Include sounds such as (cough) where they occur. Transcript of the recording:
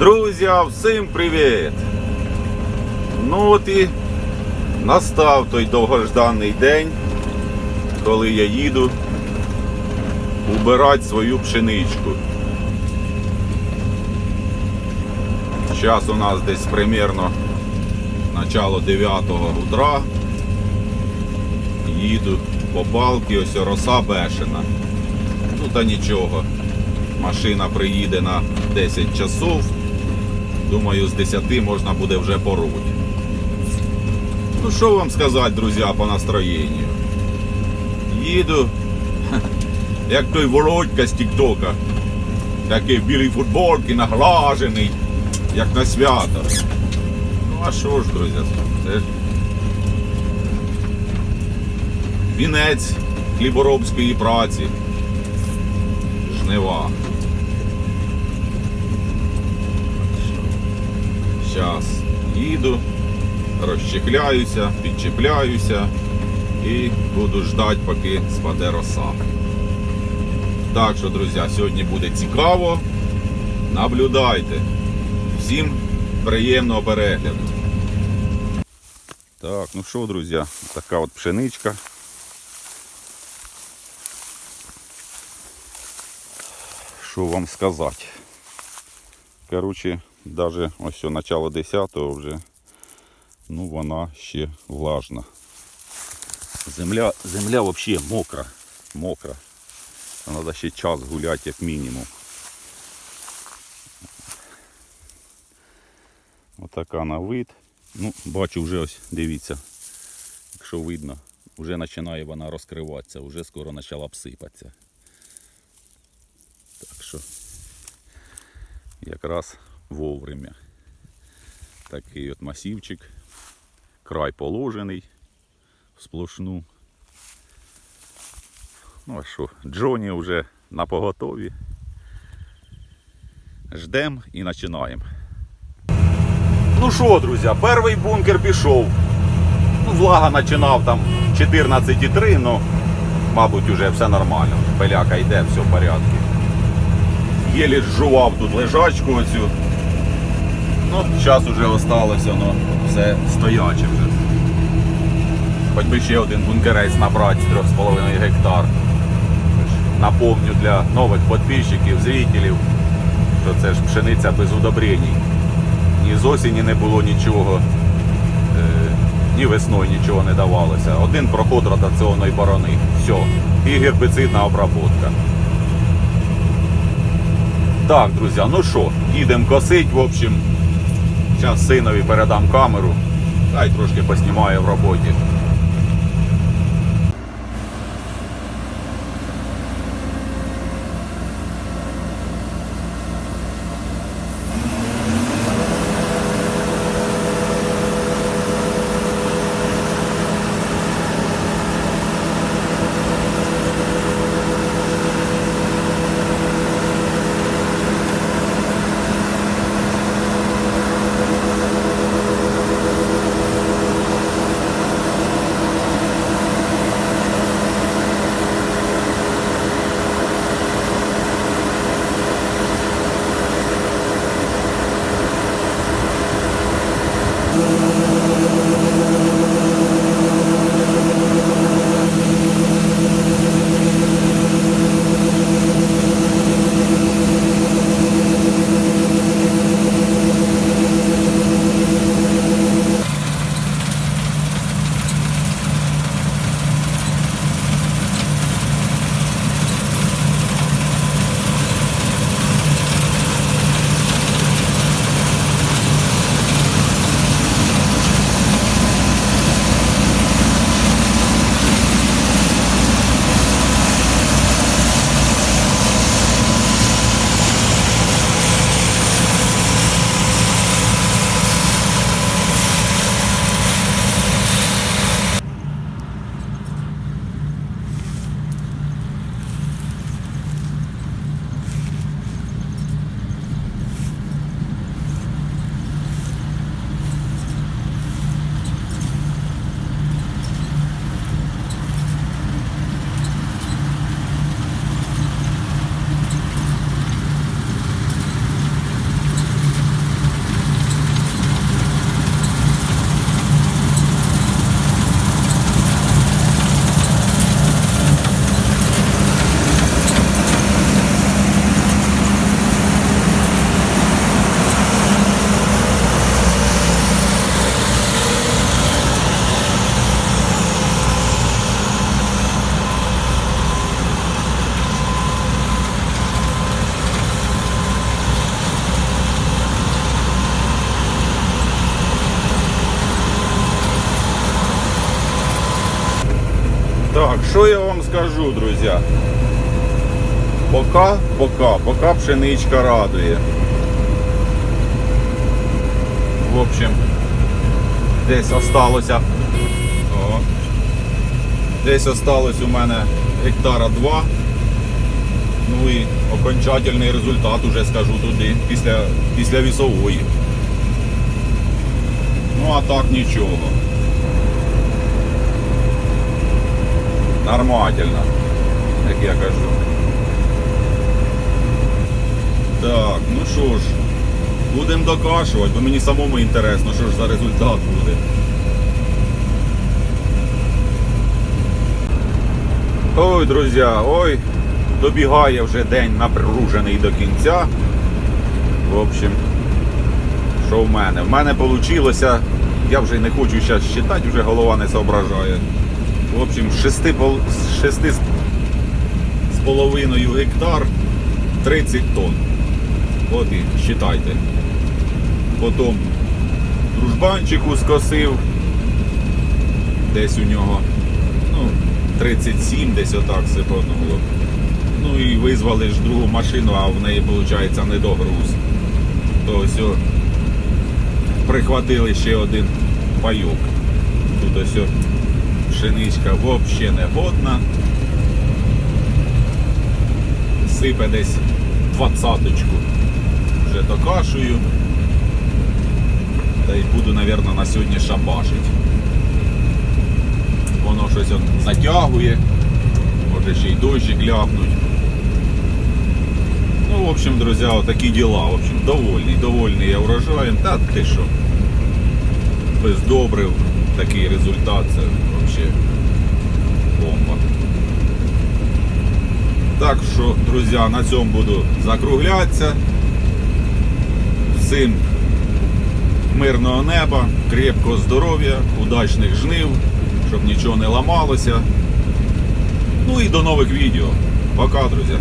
Друзі, всім привіт! Ну от і настав той довгожданий день, коли я їду убирати свою пшеничку. Зараз у нас десь примерно начало 9 утра. Їду по балки, ось роса бешена. Ну та нічого. Машина приїде на 10 часов. Думаю, з 10 можна буде вже поруть. Ну що вам сказати, друзі, по настроєнню? Їду, (laughs) як той Володька з Тіктока. Такий в білій футболці, наглажений, як на свято. Ну а що ж, друзі, це ж вінець хліборобської праці. Жнива. Зараз їду, розчехляюся, підчіпляюся і буду ждати, поки спаде роса. Так що, друзі, сьогодні буде цікаво. Наблюдайте. Всім приємного перегляду. Так, ну що, друзі, така от пшеничка. Що вам сказати? Коротше, навіть ось начало 10-го вже, ну вона ще влажна. Земля, земля взагалі мокра. Мокра. Треба ще час гуляти як мінімум. Отака на вид. Ну, бачу вже ось, дивіться, якщо видно, вже починає вона розкриватися, вже скоро почала обсипатися. Так що якраз вовремя. Такий от масівчик, край положений сплошну. Ну а що, Джоні вже на поготові. Ждем і починаємо. Ну що, друзі, перший бункер пішов. Ну, влага починав там 14,3, ну, мабуть, вже все нормально. Пиляка йде, все в порядку. Єлі жував тут лежачку оцю. Ну, зараз вже осталося, ну, все стояче вже. Хоч би ще один бункерець набрати з 3,5 гектар. Напомню для нових підписчиків, зрителів, що це ж пшениця без удобрень. Ні з осені не було нічого, е, ні весною нічого не давалося. Один проход ротаційної борони. Все. І гербицидна обробка. Так, друзі, ну що, їдемо косить, в общем. Зараз синові передам камеру. Хай трошки поснімає в роботі. Що я вам скажу, друзі? Пока, пока, пока пшеничка радує. В общем, десь осталося. О, десь осталось у мене гектара 2. Ну і окончательний результат уже скажу туди, після, після вісової. Ну а так нічого. Нормально, як я кажу. Так, ну що ж, будемо докашувати, бо мені самому інтересно, що ж за результат буде. Ой, друзі, ой, добігає вже день напружений до кінця. В общем, що в мене? В мене вийшло, я вже не хочу зараз читати, вже голова не соображає. В общем, з гектар 30 тонн. От і считайте. Потім дружбанчику скосив. Десь у нього ну, 37, десь отак сипануло. Ну і визвали ж другу машину, а в неї, виходить, недогруз. То ось прихватили ще один пайок. Тут ось пшеничка взагалі не годна. Сипе десь двадцяточку. Вже докашую. Та й буду, мабуть, на сьогодні шабашить. Воно щось он затягує. Може ще й дощик ляпнуть. Ну, в общем, друзі, такі діла. В общем, довольний, довольний я урожаєм. Та ти що? Без добрив такий результат, це взагалі бомба. Так що, друзі, на цьому буду закруглятися. Всім мирного неба, крепкого здоров'я, удачних жнив, щоб нічого не ламалося. Ну і до нових відео. Пока, друзі.